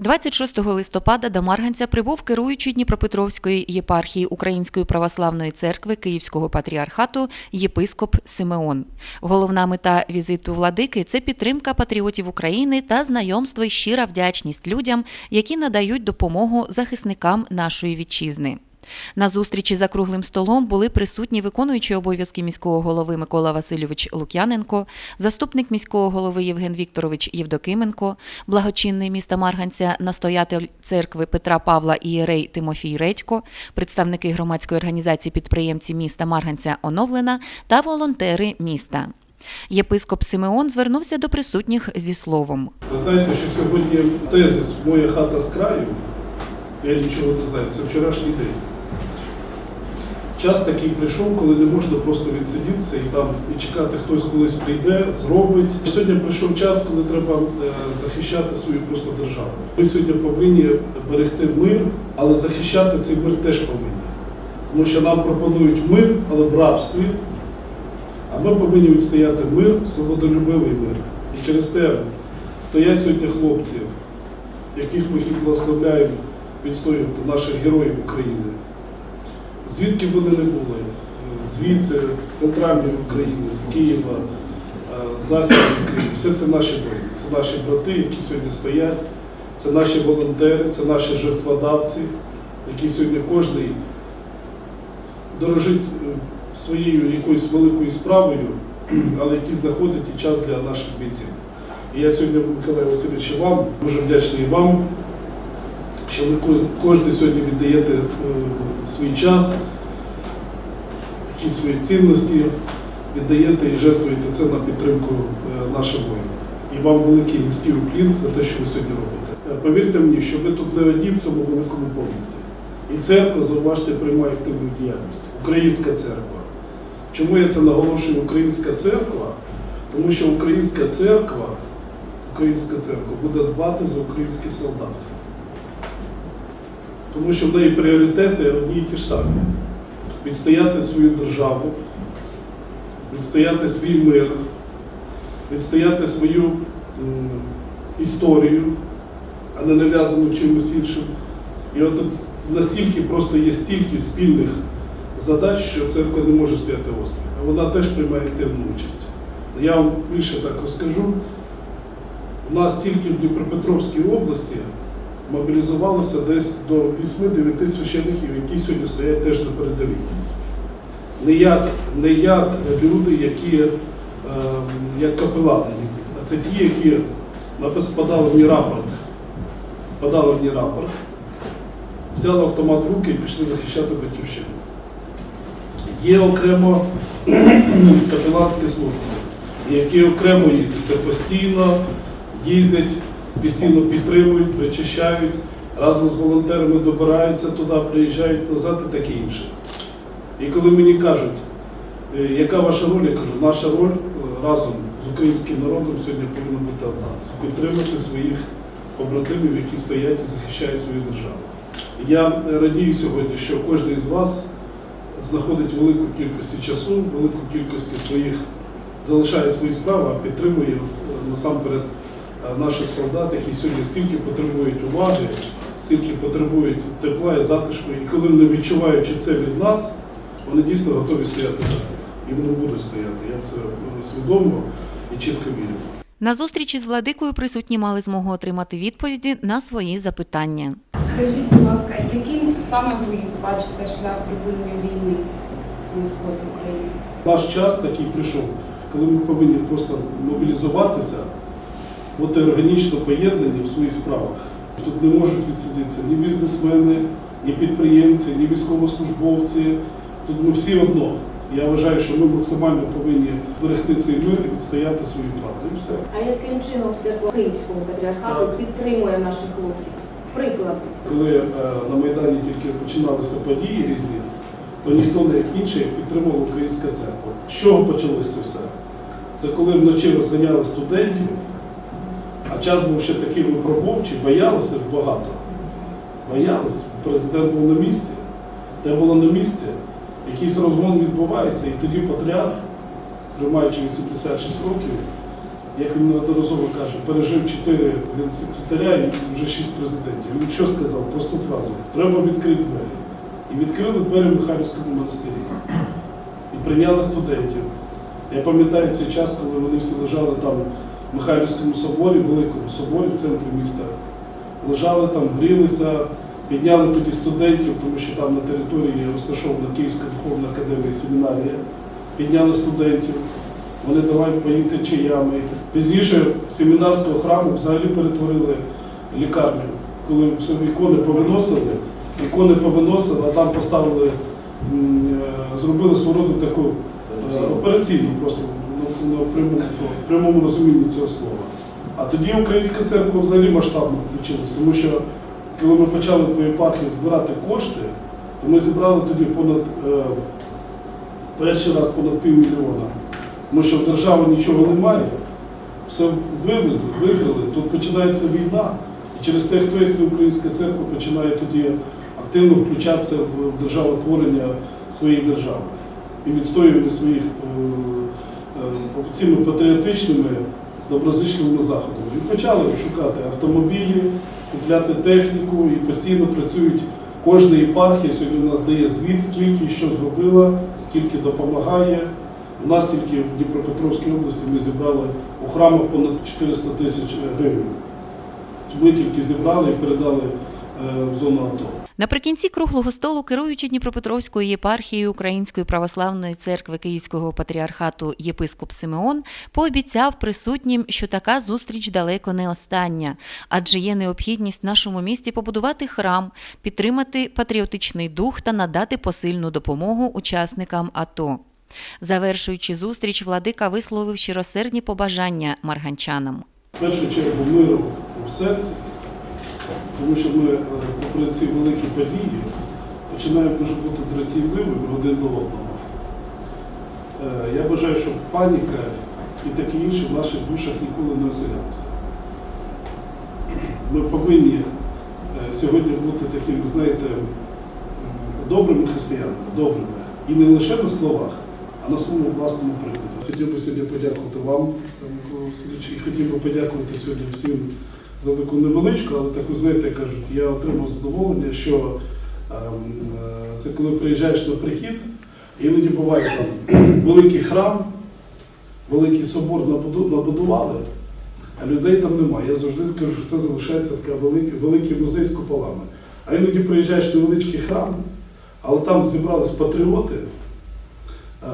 26 листопада до Марганця прибув керуючий Дніпропетровської єпархії Української православної церкви Київського патріархату єпископ Симеон. Головна мета візиту владики це підтримка патріотів України та знайомство і щира вдячність людям, які надають допомогу захисникам нашої вітчизни. На зустрічі за круглим столом були присутні виконуючий обов'язки міського голови Микола Васильович Лук'яненко, заступник міського голови Євген Вікторович Євдокименко, благочинний міста Марганця, настоятель церкви Петра Павла Ієрей Тимофій Редько, представники громадської організації підприємці міста Марганця Оновлена та волонтери міста. Єпископ Симеон звернувся до присутніх зі словом. Ви знаєте, що сьогодні тезис Моя хата з краю, я нічого не знаю, це вчорашній день. Час такий прийшов, коли не можна просто відсидітися і там і чекати, хтось колись прийде, зробить. Сьогодні прийшов час, коли треба е, захищати свою просто державу. Ми сьогодні повинні берегти мир, але захищати цей мир теж повинні. Тому що нам пропонують мир, але в рабстві. А ми повинні відстояти мир, свободолюбивий мир. І через те стоять сьогодні хлопці, яких ми благословляємо відстоювати наших героїв України. Звідки вони не були? Звідси, з центральної України, з Києва, е, Західної України. Все це наші воїни, це наші брати, які сьогодні стоять, це наші волонтери, це наші жертводавці, які сьогодні кожний дорожить е, своєю якоюсь великою справою, але які знаходять і час для наших бійців. І я сьогодні, Миколай Васильович, вам дуже вдячний вам, що ви кожен сьогодні віддаєте е, свій час, якісь свої цінності, віддаєте і жертвуєте це на підтримку е, наших воїнів. І вам великий низький уклін за те, що ви сьогодні робите. Е, Повірте мені, що ви тут не одні в цьому великому помісті. І церква, зауважте, приймає активну діяльність. Українська церква. Чому я це наголошую Українська церква? Тому що Українська церква, Українська церква буде дбати за українських солдат. Тому що в неї пріоритети одні і ті ж самі. Відстояти свою державу, відстояти свій мир, відстояти свою м, історію, а не нав'язану чимось іншим. І от настільки просто є стільки спільних задач, що церква не може стояти осторонь. А вона теж приймає активну участь. Я вам більше так розкажу. У нас тільки в Дніпропетровській області мобілізувалося десь до 8-9 священників, які сьогодні стоять теж на передовій. Не як, не як люди, які е, як капелани їздять, а це ті, які подали мені рапорт. Подали мені рапорт, взяли автомат в руки і пішли захищати батьківщину. Є окремо капеланські служби, які окремо їздять. Це постійно їздять, постійно підтримують, вичищають, разом з волонтерами добираються туди, приїжджають назад і таке інше. І коли мені кажуть, «Е, яка ваша роль, я кажу, наша роль е, разом з українським народом сьогодні повинна бути одна. Це підтримати своїх побратимів, які стоять і захищають свою державу. Я радію сьогодні, що кожен із вас знаходить велику кількість часу, велику кількість своїх, залишає свої справи, а підтримує е, насамперед наших солдат, які сьогодні стільки потребують уваги, стільки потребують тепла і затишку. І коли вони відчуваючи це від нас, вони дійсно готові стояти. І вони будуть стояти. Я в це свідомо і чітко вірю. На зустрічі з владикою присутні мали змогу отримати відповіді на свої запитання. Скажіть, будь ласка, яким саме ви бачите шлях припинення війни на сході України? Наш час такий прийшов, коли ми повинні просто мобілізуватися, бути органічно поєднані в своїх справах. Тут не можуть відсидітися ні бізнесмени, ні підприємці, ні військовослужбовці. Тут ми всі одно. Я вважаю, що ми максимально повинні зберегти цей мир і відстояти свою правду. І все. А яким чином церква Київського патріархату підтримує наших хлопців? Приклад. Коли е, на Майдані тільки починалися події різні, то ніхто не як інший підтримував українська церква. З чого почалося це все? Це коли вночі розганяли студентів, а час був ще такий випробовчий, боялися багато. Боялися. Президент був на місці, те було на місці, якийсь розгон відбувається, і тоді патріарх, вже маючи 86 років, як він неодноразово каже, пережив чотири генсекретаря і вже шість президентів. Він що сказав? Просту фразу. Треба відкрити двері. І відкрили двері в Михайлівському монастирі. І прийняли студентів. Я пам'ятаю цей час, коли вони всі лежали там Михайлівському соборі, великому соборі в центрі міста. Лежали там, грілися, підняли тоді студентів, тому що там на території розташована Київська духовна академія семінарія. Підняли студентів, вони давай поїти чаями. Пізніше семінарського храму взагалі перетворили лікарню, коли все ікони повиносили, ікони повиносили, а там поставили, е, зробили свого роду таку е, операційну просто в прямому розумінні цього слова. А тоді українська церква взагалі масштабно включилась, тому що коли ми почали по єпархії збирати кошти, то ми зібрали тоді понад е, перший раз понад півмільйона. Тому що в держави нічого немає, все вивезли, виграли, тут починається війна. І через те, хто як українська церква починає тоді активно включатися в державотворення своєї держави і відстоювання своїх е, цими патріотичними доброзичливими заходами. І почали шукати автомобілі, купляти техніку і постійно працюють. Кожна єпархія сьогодні у нас дає звіт, скільки що зробила, скільки допомагає. У нас тільки в Дніпропетровській області ми зібрали у храмах понад 400 тисяч гривень. Ми тільки зібрали і передали е, в зону АТО. Наприкінці круглого столу, керуючи Дніпропетровською єпархією Української православної церкви Київського патріархату єпископ Симеон пообіцяв присутнім, що така зустріч далеко не остання, адже є необхідність в нашому місті побудувати храм, підтримати патріотичний дух та надати посильну допомогу учасникам АТО. Завершуючи зустріч, владика висловив щиросердні побажання марганчанам. В першу чергу миру в серці, тому що ми, е, попри ці великі події, починаємо дуже бути дратівливими один до одного. Е, Я бажаю, щоб паніка і таке інше в наших душах ніколи не оселялися. Ми повинні е, сьогодні бути такими, знаєте, добрими християнами, добрими. І не лише на словах, а на своєму власному прикладі. Хотів би сьогодні подякувати вам, Микола Васильович, і хотів би подякувати сьогодні всім за таку невеличку, але таку, знаєте, кажуть, я отримав задоволення, що ем, е, це коли приїжджаєш на прихід, іноді буває там великий храм, великий собор набудували, а людей там немає. Я завжди скажу, що це залишається така великий, великий музей з куполами. А іноді приїжджаєш невеличкий храм, але там зібрались патріоти, е,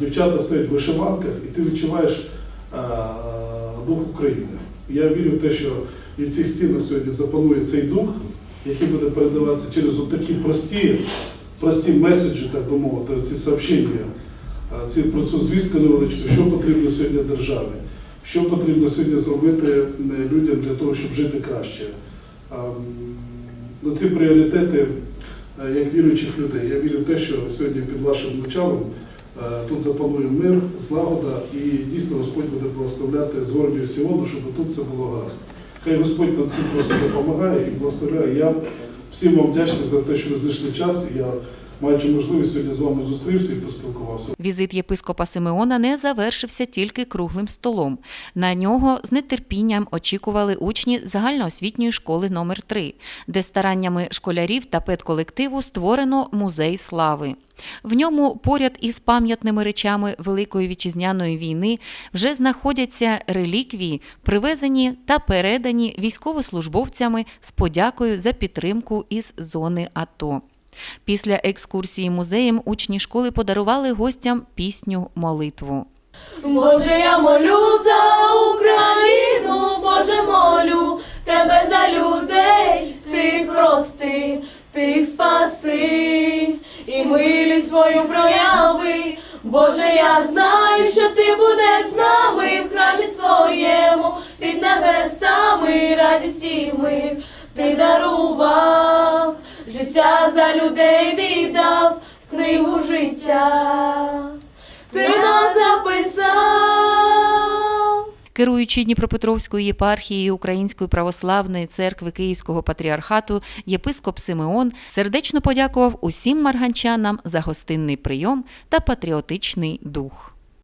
дівчата стоять в вишиванках, і ти відчуваєш е, дух України. Я вірю в те, що і в цих стінах сьогодні запанує цей дух, який буде передаватися через такі прості, прості меседжі, так би мовити, ці сообщення, ці про цю звістку невеличку, що потрібно сьогодні державі, що потрібно сьогодні зробити людям для того, щоб жити краще. На ці пріоритети як віруючих людей. Я вірю в те, що сьогодні під вашим началом тут запанує мир, злагода і дійсно Господь буде благословляти з гордію Сіону, щоб тут все було гаразд. Хай Господь нам цим просто допомагає і благословляє. Я всім вам вдячний за те, що ви знайшли час. І я маючи можливість сьогодні з вами зустрівся і поспілкувався. Візит єпископа Симеона не завершився тільки круглим столом. На нього з нетерпінням очікували учні загальноосвітньої школи номер 3 де стараннями школярів та педколективу створено музей слави. В ньому поряд із пам'ятними речами Великої вітчизняної війни вже знаходяться реліквії, привезені та передані військовослужбовцями з подякою за підтримку із зони АТО. Після екскурсії музеєм учні школи подарували гостям пісню молитву. Боже, я молю за Україну, Боже, молю тебе за людей, тих прости, тих спаси, і милість свою прояви. Боже, я знаю, що ти будеш з нами в храмі своєму, під небесами радість і мир ти дарував, життя за людей віддав книгу життя. Ти нас записав. Керуючий Дніпропетровською єпархією Української православної церкви Київського патріархату єпископ Симеон сердечно подякував усім марганчанам за гостинний прийом та патріотичний дух.